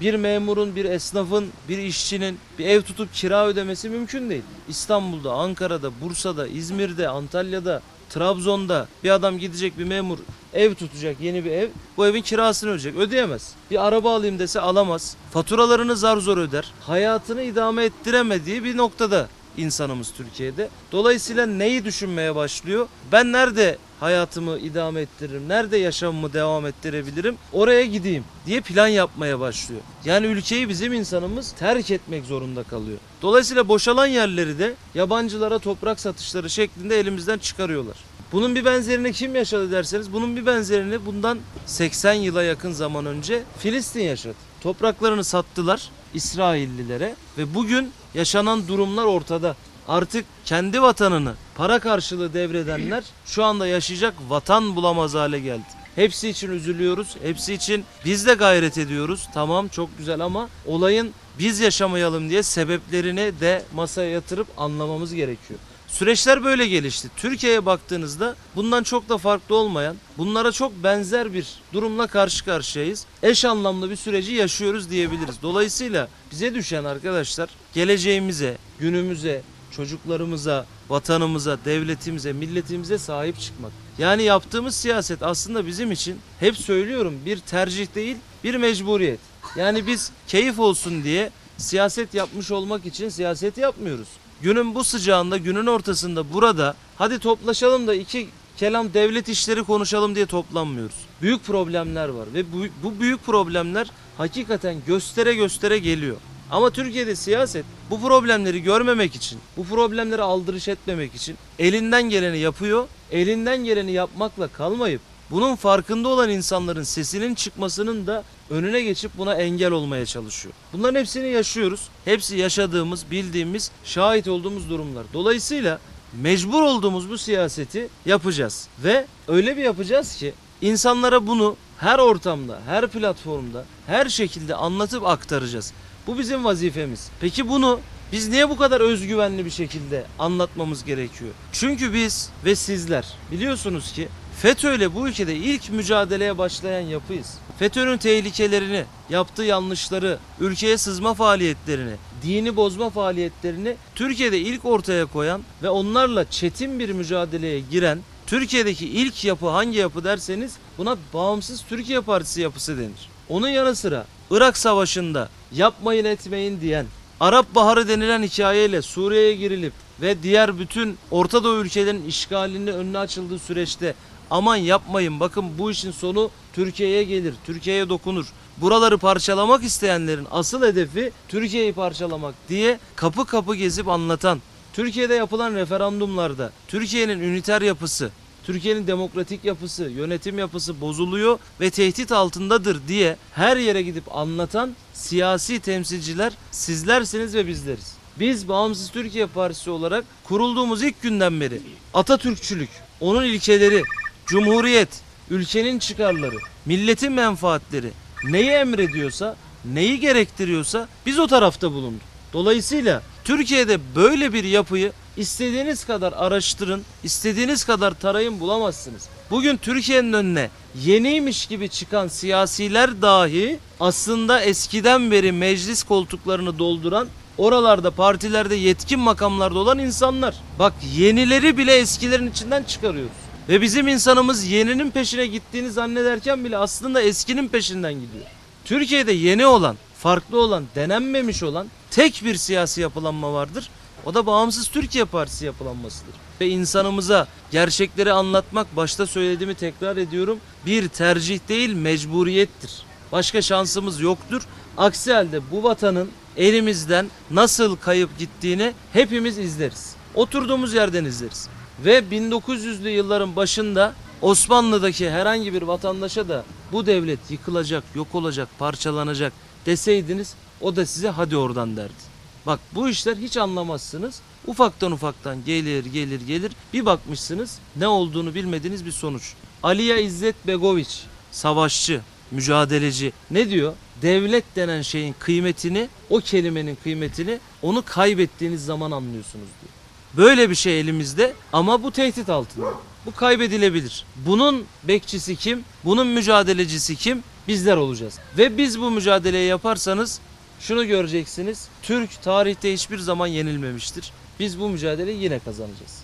bir memurun, bir esnafın, bir işçinin bir ev tutup kira ödemesi mümkün değil. İstanbul'da, Ankara'da, Bursa'da, İzmir'de, Antalya'da, Trabzon'da bir adam gidecek bir memur ev tutacak yeni bir ev. Bu evin kirasını ödeyecek. Ödeyemez. Bir araba alayım dese alamaz. Faturalarını zar zor öder. Hayatını idame ettiremediği bir noktada insanımız Türkiye'de. Dolayısıyla neyi düşünmeye başlıyor? Ben nerede hayatımı idame ettiririm? Nerede yaşamımı devam ettirebilirim? Oraya gideyim diye plan yapmaya başlıyor. Yani ülkeyi bizim insanımız terk etmek zorunda kalıyor. Dolayısıyla boşalan yerleri de yabancılara toprak satışları şeklinde elimizden çıkarıyorlar. Bunun bir benzerini kim yaşadı derseniz bunun bir benzerini bundan 80 yıla yakın zaman önce Filistin yaşadı. Topraklarını sattılar İsraillilere ve bugün yaşanan durumlar ortada. Artık kendi vatanını para karşılığı devredenler şu anda yaşayacak vatan bulamaz hale geldi. Hepsi için üzülüyoruz. Hepsi için biz de gayret ediyoruz. Tamam çok güzel ama olayın biz yaşamayalım diye sebeplerini de masaya yatırıp anlamamız gerekiyor. Süreçler böyle gelişti. Türkiye'ye baktığınızda bundan çok da farklı olmayan, bunlara çok benzer bir durumla karşı karşıyayız. Eş anlamlı bir süreci yaşıyoruz diyebiliriz. Dolayısıyla bize düşen arkadaşlar geleceğimize, günümüze, çocuklarımıza, vatanımıza, devletimize, milletimize sahip çıkmak. Yani yaptığımız siyaset aslında bizim için hep söylüyorum bir tercih değil, bir mecburiyet. Yani biz keyif olsun diye siyaset yapmış olmak için siyaset yapmıyoruz. Günün bu sıcağında, günün ortasında burada hadi toplaşalım da iki kelam devlet işleri konuşalım diye toplanmıyoruz. Büyük problemler var ve bu, bu büyük problemler hakikaten göstere göstere geliyor. Ama Türkiye'de siyaset bu problemleri görmemek için, bu problemleri aldırış etmemek için elinden geleni yapıyor. Elinden geleni yapmakla kalmayıp bunun farkında olan insanların sesinin çıkmasının da önüne geçip buna engel olmaya çalışıyor. Bunların hepsini yaşıyoruz. Hepsi yaşadığımız, bildiğimiz, şahit olduğumuz durumlar. Dolayısıyla mecbur olduğumuz bu siyaseti yapacağız ve öyle bir yapacağız ki insanlara bunu her ortamda, her platformda, her şekilde anlatıp aktaracağız. Bu bizim vazifemiz. Peki bunu biz niye bu kadar özgüvenli bir şekilde anlatmamız gerekiyor? Çünkü biz ve sizler biliyorsunuz ki FETÖ'yle bu ülkede ilk mücadeleye başlayan yapıyız. FETÖ'nün tehlikelerini, yaptığı yanlışları, ülkeye sızma faaliyetlerini, dini bozma faaliyetlerini Türkiye'de ilk ortaya koyan ve onlarla çetin bir mücadeleye giren Türkiye'deki ilk yapı hangi yapı derseniz buna Bağımsız Türkiye Partisi yapısı denir. Onun yanı sıra Irak Savaşı'nda yapmayın etmeyin diyen, Arap Baharı denilen hikayeyle Suriye'ye girilip ve diğer bütün Orta Doğu ülkelerinin işgalinin önüne açıldığı süreçte aman yapmayın bakın bu işin sonu Türkiye'ye gelir, Türkiye'ye dokunur. Buraları parçalamak isteyenlerin asıl hedefi Türkiye'yi parçalamak diye kapı kapı gezip anlatan, Türkiye'de yapılan referandumlarda Türkiye'nin üniter yapısı, Türkiye'nin demokratik yapısı, yönetim yapısı bozuluyor ve tehdit altındadır diye her yere gidip anlatan siyasi temsilciler sizlersiniz ve bizleriz. Biz Bağımsız Türkiye Partisi olarak kurulduğumuz ilk günden beri Atatürkçülük, onun ilkeleri, cumhuriyet, ülkenin çıkarları, milletin menfaatleri neyi emrediyorsa, neyi gerektiriyorsa biz o tarafta bulunduk. Dolayısıyla Türkiye'de böyle bir yapıyı istediğiniz kadar araştırın, istediğiniz kadar tarayın bulamazsınız. Bugün Türkiye'nin önüne yeniymiş gibi çıkan siyasiler dahi aslında eskiden beri meclis koltuklarını dolduran oralarda partilerde yetkin makamlarda olan insanlar. Bak yenileri bile eskilerin içinden çıkarıyoruz. Ve bizim insanımız yeninin peşine gittiğini zannederken bile aslında eskinin peşinden gidiyor. Türkiye'de yeni olan, farklı olan, denenmemiş olan tek bir siyasi yapılanma vardır. O da Bağımsız Türkiye Partisi yapılanmasıdır. Ve insanımıza gerçekleri anlatmak başta söylediğimi tekrar ediyorum. Bir tercih değil mecburiyettir. Başka şansımız yoktur. Aksi halde bu vatanın elimizden nasıl kayıp gittiğini hepimiz izleriz. Oturduğumuz yerden izleriz. Ve 1900'lü yılların başında Osmanlı'daki herhangi bir vatandaşa da bu devlet yıkılacak, yok olacak, parçalanacak deseydiniz o da size hadi oradan derdi. Bak bu işler hiç anlamazsınız. Ufaktan ufaktan gelir gelir gelir bir bakmışsınız ne olduğunu bilmediğiniz bir sonuç. Aliye İzzet Begoviç savaşçı, mücadeleci ne diyor? Devlet denen şeyin kıymetini, o kelimenin kıymetini onu kaybettiğiniz zaman anlıyorsunuz diyor. Böyle bir şey elimizde ama bu tehdit altında. Bu kaybedilebilir. Bunun bekçisi kim? Bunun mücadelecisi kim? bizler olacağız. Ve biz bu mücadeleyi yaparsanız şunu göreceksiniz. Türk tarihte hiçbir zaman yenilmemiştir. Biz bu mücadeleyi yine kazanacağız.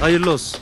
Hayırlı olsun.